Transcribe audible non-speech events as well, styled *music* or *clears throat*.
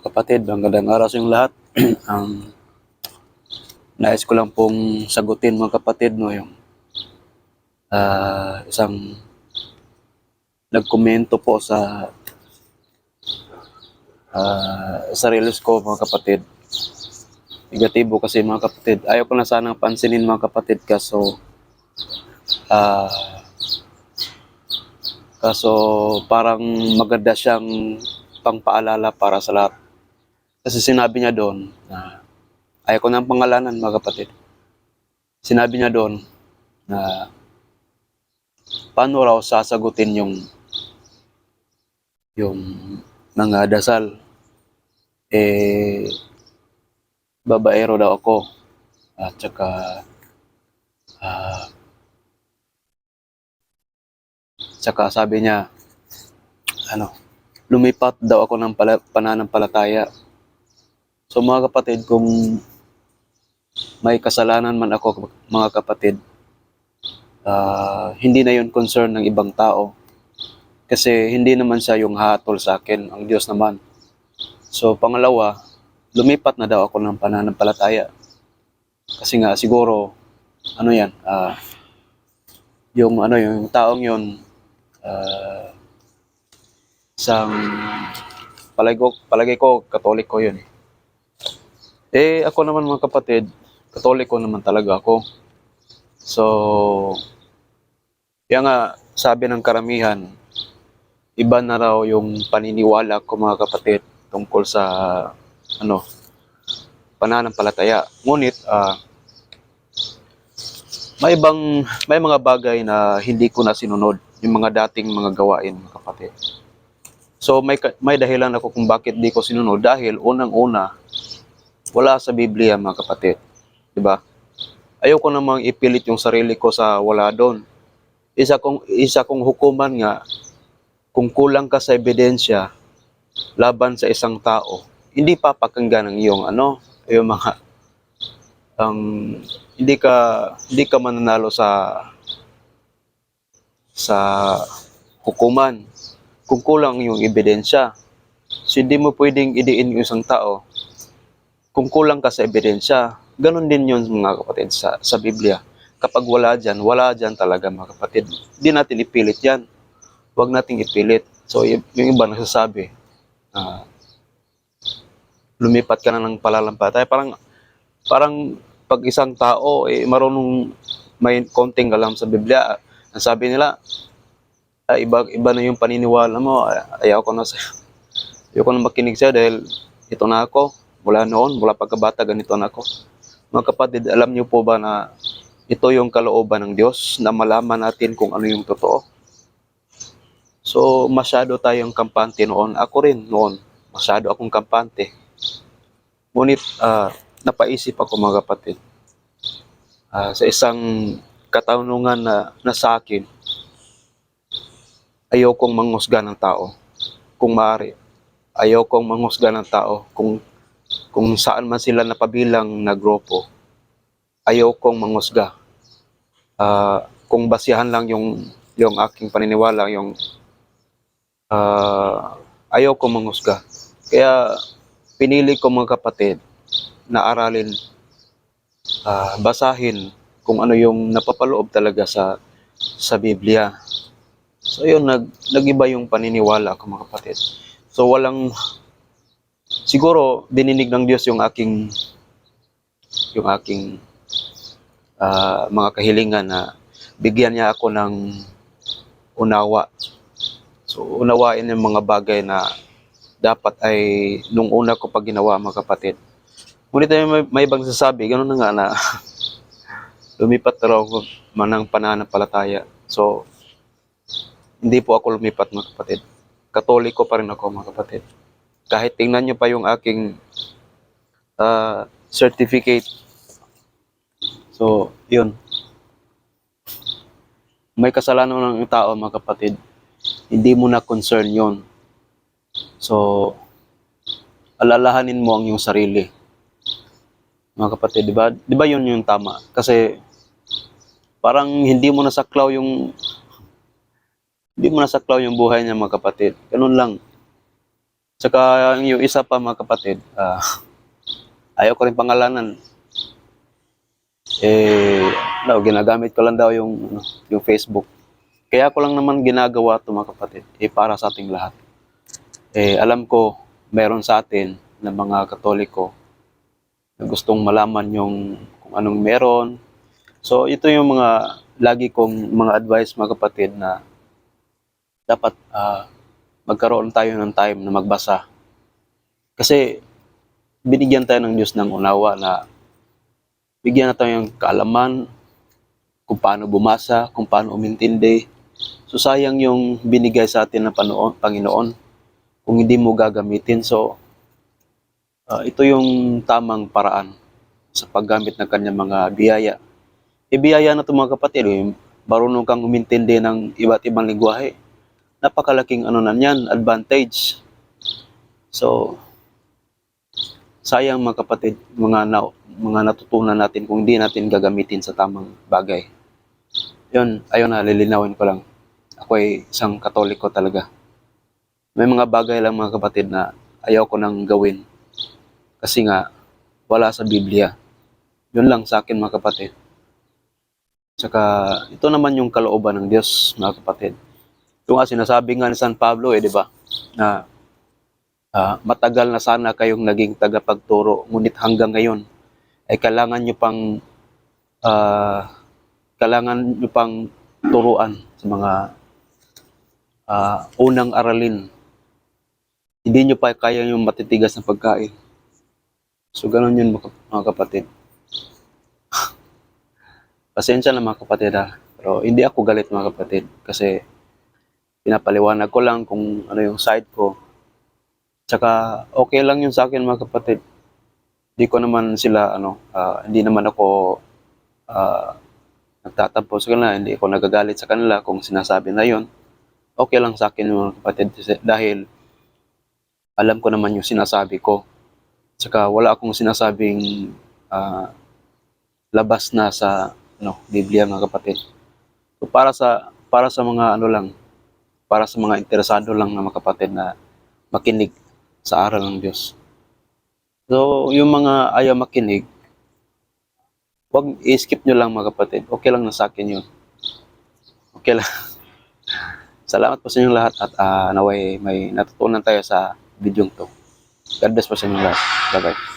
Kapatid, magandang araw sa inyong lahat. *clears throat* Ang nais ko lang pong sagutin mga kapatid no yung ah, isang nagkomento po sa ah, sa reels ko mga kapatid. Negatibo kasi mga kapatid. Ayaw ko na sanang pansinin mga kapatid kaso ah kaso parang maganda siyang pangpaalala para sa lahat. Kasi sinabi niya doon na ayaw ko ng pangalanan mga kapatid. Sinabi niya doon na paano raw sasagutin yung yung mga dasal eh babaero daw ako at saka ah saka sabi niya ano lumipat daw ako ng pala, pananampalataya. So mga kapatid kung may kasalanan man ako mga kapatid ah, hindi na yun concern ng ibang tao. Kasi hindi naman siya yung hatol sa akin. Ang Diyos naman. So pangalawa lumipat na daw ako ng pananampalataya. Kasi nga siguro ano yan ah, yung ano yung taong yun ah, isang palagay ko, palagay ko katoliko yun eh. Ako naman mga kapatid katoliko naman talaga ako. So yan nga sabi ng karamihan iba na raw yung paniniwala ko mga kapatid tungkol sa ano pananampalataya. Ngunit ah, may ibang may mga bagay na hindi ko na sinunod yung mga dating mga gawain mga kapatid so may may dahilan ako kung bakit di ko sinunod. Dahil unang-una wala sa Biblia mga kapatid. Di ba? Ayoko namang ipilit yung sarili ko sa wala doon. Isa kong isa kong hukuman nga kung kulang ka sa ebidensya laban sa isang tao hindi papakinggan ng iyong ano yung mga ang hindi ka hindi ka mananalo sa sa hukuman kung kulang yung ebidensya. So hindi mo pwedeng idiin yung isang tao kung kulang ka sa ebidensya. Ganon din yun mga kapatid sa, sa Biblia. Kapag wala dyan, wala dyan talaga mga kapatid. Hindi natin ipilit yan. Huwag nating ipilit. So yung iba nagsasabi, ah, lumipat ka na ng palalampatay. Parang, parang pag isang tao eh, marunong may konting alam sa Biblia, ang sabi nila, ah, iba, iba na yung paniniwala mo, ay- ayaw ko na sa ayaw ko na makinig sa'yo dahil ito na ako, mula noon, mula pagkabata, ganito na ako. Mga kapatid, alam niyo po ba na ito yung kalooban ng Diyos na malaman natin kung ano yung totoo? So, masyado tayong kampante noon. Ako rin noon, masyado akong kampante. Ngunit, ah, napaisip ako mga kapatid. Ah, sa isang katanungan na, na sa akin, ayaw kong manghusga ng tao. Kung maaari, ayaw kong manghusga ng tao. Kung, kung saan man sila napabilang na grupo, ayaw kong manghusga. Ah, kung basihan lang yung, yung aking paniniwala, yung ah, ayaw kong manghusga. Kaya pinili ko mga kapatid na aralin, ah, basahin kung ano yung napapaloob talaga sa sa Biblia. So yun, nag, nagiba yung paniniwala ko mga kapatid. So walang, siguro dininig ng Diyos yung aking, yung aking ah, mga kahilingan na bigyan niya ako ng unawa. So unawain yung mga bagay na dapat ay nung una ko pa ginawa mga kapatid. Ngunit ay may, may ibang sasabi, gano'n na nga na *laughs* lumipat na raw ako manang pananampalataya. So, hindi po ako lumipat mga kapatid. Katoliko pa rin ako mga kapatid. Kahit tingnan nyo pa yung aking ah, certificate. So, yun. May kasalanan ng tao mga kapatid. Hindi mo na concern yon. So, alalahanin mo ang iyong sarili. Mga kapatid, di ba? Di ba yun yung tama? Kasi parang hindi mo nasaklaw yung hindi mo nasaklaw yung buhay niya mga kapatid. Ganun lang. Tsaka yung isa pa mga kapatid, ah, ayaw ko rin pangalanan. Eh, no, ginagamit ko lang daw yung, ano, yung Facebook. Kaya ko lang naman ginagawa to mga kapatid, eh, para sa ating lahat. Eh, alam ko, meron sa atin na mga katoliko na gustong malaman yung kung anong meron. So, ito yung mga lagi kong mga advice mga kapatid na dapat ah, magkaroon tayo ng time na magbasa. Kasi binigyan tayo ng Diyos ng unawa na bigyan na tayo ng kaalaman kung paano bumasa, kung paano umintindi. So sayang yung binigay sa atin ng Panginoon kung hindi mo gagamitin. So ah, ito yung tamang paraan sa paggamit ng kanyang mga biyaya. E biyaya na ito mga kapatid, eh, marunong kang umintindi ng iba't ibang lingwahe napakalaking ano na yan, advantage. So, sayang mga kapatid, mga, na, mga natutunan natin kung hindi natin gagamitin sa tamang bagay. Yun, ayun na, lilinawin ko lang. Ako ay isang katoliko talaga. May mga bagay lang mga kapatid na ayaw ko nang gawin. Kasi nga, wala sa Biblia. Yun lang sa akin mga kapatid. Tsaka, ito naman yung kalooban ng Diyos mga kapatid. Ito nga sinasabi nga ni San Pablo eh, di ba? Na ah, matagal na sana kayong naging tagapagturo, ngunit hanggang ngayon ay kailangan nyo pang ah, kailangan nyo pang turuan sa mga ah, unang aralin. Hindi nyo pa kaya yung matitigas na pagkain. So, ganun yun mga kapatid. *laughs* Pasensya na mga kapatid ha. Pero hindi ako galit mga kapatid kasi pinapaliwanag ko lang kung ano yung side ko. Tsaka okay lang yun sa akin mga kapatid. Hindi ko naman sila ano, ah, hindi naman ako ah, nagtatampo sa kanila, hindi ako nagagalit sa kanila kung sinasabi na yun. Okay lang sa akin mga kapatid dahil alam ko naman yung sinasabi ko. Tsaka wala akong sinasabing ah, labas na sa ano, Biblia mga kapatid. So para sa para sa mga ano lang, para sa mga interesado lang na mga kapatid na makinig sa aral ng Diyos. So, yung mga ayaw makinig, wag i-skip nyo lang mga kapatid. Okay lang na sa akin yun. Okay lang. *laughs* Salamat po sa inyong lahat at ah, naway may natutunan tayo sa video to. God bless po sa inyong lahat. Bye-bye.